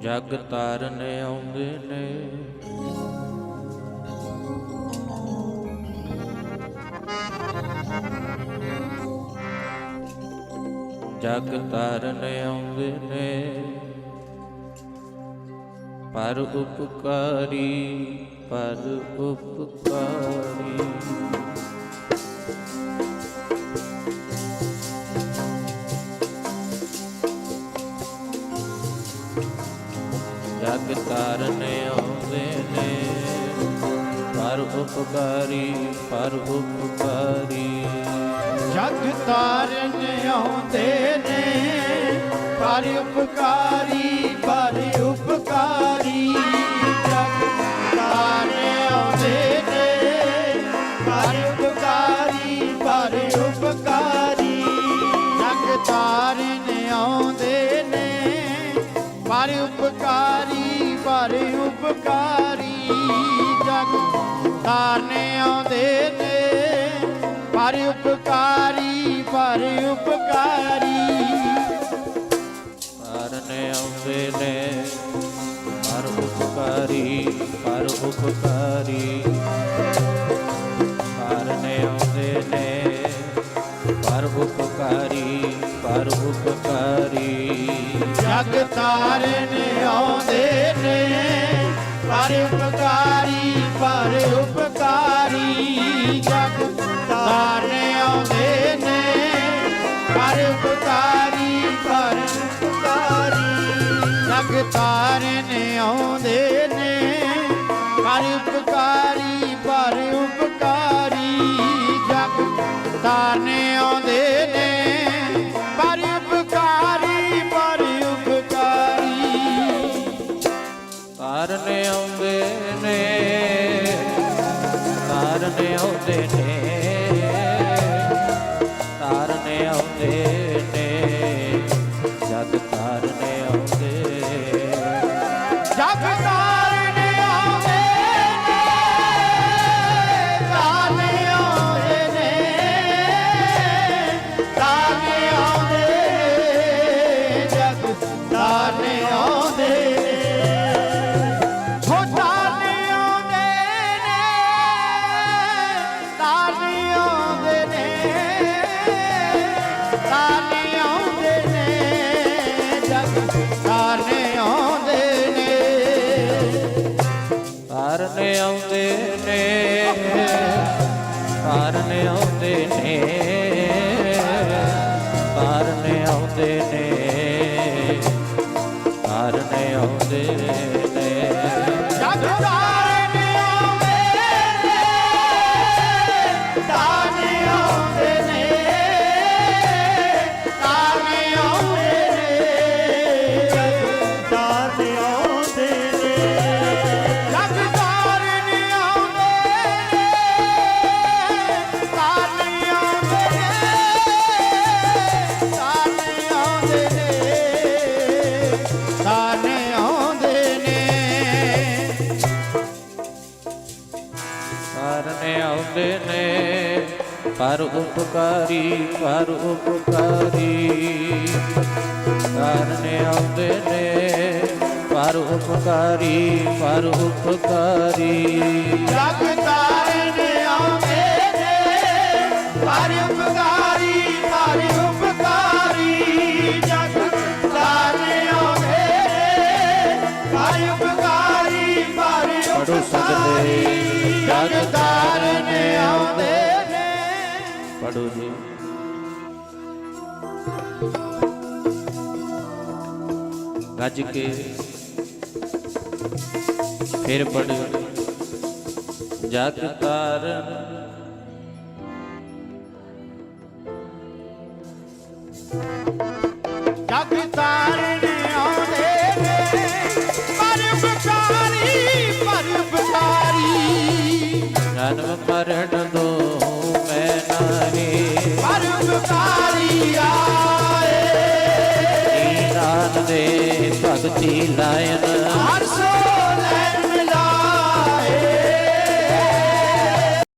ਜਗ ਤਾਰਨ ਆਉਂਦੇ ਨੇ। ਜਗ ਤਾਰਨ ਆਉਂਦੇ ਨੇ। ਪਰ ਉਪਕਾਰੀ ਪਰ ਉਪਕਾਰੀ। ਜਗ ਤਾਰਨ ਆਉਂਦੇ ਨੇ। ਪਰ ਉਪਕਾਰੀ ਪਰ ਉਪਕਾਰੀ। ਜਗ ਤਾਰਨ ਆਉਂਦੇ ਨੇ ਪਰ ਉਪਕਾਰੀ ਉਪਕਾਰੀ ਜਗ ਤਾਰਨ ਆਉਂਦੇ ਨੇ ਪਰ ਉਪਕਾਰੀ ਪਰ ਉਪਕਾਰੀ। ਤਾਰਨ ਆਉਂਦੇ ਨੇ ਪਰ ਉਪਕਾਰੀ ਪਰ ਉਪਕਾਰੀ। ਤਾਰਨ ਆਉਂਦੇ ਨੇ ਪਰ ਉਪਕਾਰੀ ਪਰ ਉਪਕਾਰੀ। ਜਗ ਤਾਰਨ ਆਉਂਦੇ ਪਰ ਉਪਕਾਰੀ ਪਰ ਉਪਕਾਰੀ। ਜਗ ਤਾਰਨ ਆਉਂਦੇ ਨੇ, ਪਰ ਉਪਕਾਰੀ, ਪਰ ਜਗ ਤਾਰਨ ਆਉਂਦੇ ਨੇ, ਪਰ ਤਾਰਨ ਆਉਂਦੇ ਨੇ ਤਾਰਨ ਆਉਂਦੇ ਨੇ। ਜਗ ਆਉਂਦੇ ਨੇ। ਤਾਰਨ ਆਉਂਦੇ ਨੇ। ਤਾਰਨ ਆਉਂਦੇ ਨੇ। ਤਾਰਨ ਆਉਂਦੇ ਨੇ। ਤਾਰਨ ਆਉਂਦੇ ਨੇ। ਪਰ ਉਪਕਾਰੀ ਪਰ ਉਪਕਾਰੀ। ਤਾਰਨ ਆਉਂਦੇ ਨੇ, ਪਰ ਉਪਕਾਰੀ ਪਰ ਉਪਕਾਰੀ। ਜਗ ਤਾਰਨ ਆਉਂਦੇ ਨੇ, ਪਰ ਉਪਕਾਰੀ ਜੀ। ਗੱਜ ਕੇ ਫਿਰ ਪੜੋ ਜਗ ਤਾਰਨ ਜਗ ਤਾਰਨ ਆਉਂਦੇ ਨੇ ਪਰ ਉਪਕਾਰੀ ਪਰ ਉਪਕਾਰੀ ਜਨਮ ਮਰਨ ਦੋ ਦੇ ਭਗਤੀ ਲਾਇਨ। ਹਰ ਸੋ